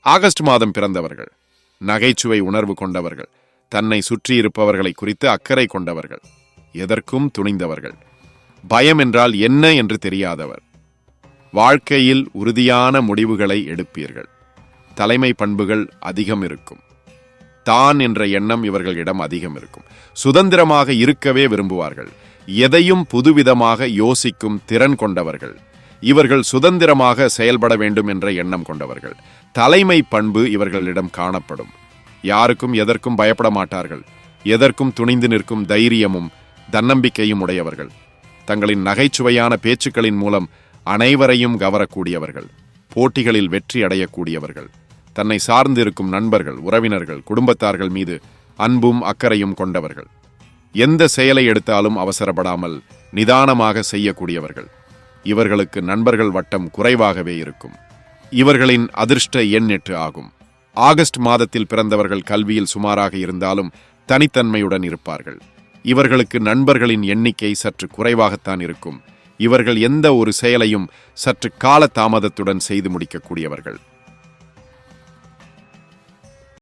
August மாதம் பிறந்தவர்கள். நகைச்சுவை உணர்வு கொண்டவர்கள். தன்னை சுற்றியிருப்பவர்களை குறித்து அக்கறை கொண்டவர்கள். எதற்கும் துணிந்தவர்கள். பயம் என்றால் என்ன என்று தெரியாதவர். வாழ்க்கையில் உறுதியான முடிவுகளை எடுப்பீர்கள். தலைமை பண்புகள் அதிகம் இருக்கும். தான் என்ற எண்ணம் இவர்களிடம் அதிகம் இருக்கும். சுதந்திரமாக இருக்கவே விரும்புவார்கள். எதையும் புதுவிதமாக யோசிக்கும் திறன் கொண்டவர்கள். இவர்கள் சுதந்திரமாக செயல்பட வேண்டும் என்ற எண்ணம் கொண்டவர்கள். தலைமை பண்பு இவர்களிடம் காணப்படும். யாருக்கும் எதற்கும் பயப்பட மாட்டார்கள். எதற்கும் துணிந்து நிற்கும் தைரியமும் தன்னம்பிக்கையும் உடையவர்கள். தங்களின் நகைச்சுவையான பேச்சுக்களின் மூலம் அனைவரையும் கவரக்கூடியவர்கள். போட்டிகளில் வெற்றி அடையக்கூடியவர்கள். தன்னை சார்ந்திருக்கும் நண்பர்கள் உறவினர்கள் குடும்பத்தார்கள் மீது அன்பும் அக்கறையும் கொண்டவர்கள். எந்த செயலை எடுத்தாலும் அவசரப்படாமல் நிதானமாக செய்யக்கூடியவர்கள். இவர்களுக்கு நண்பர்கள் வட்டம் குறைவாகவே இருக்கும். இவர்களின் அதிர்ஷ்ட எண் எட்டு ஆகும். ஆகஸ்ட் மாதத்தில் பிறந்தவர்கள் கல்வியில் சுமாராக இருந்தாலும் தனித்தன்மையுடன் இருப்பார்கள். இவர்களுக்கு நண்பர்களின் எண்ணிக்கை சற்று குறைவாகத்தான் இருக்கும். இவர்கள் எந்த ஒரு செயலையும் சற்று கால தாமதத்துடன் செய்து முடிக்கக்கூடியவர்கள்.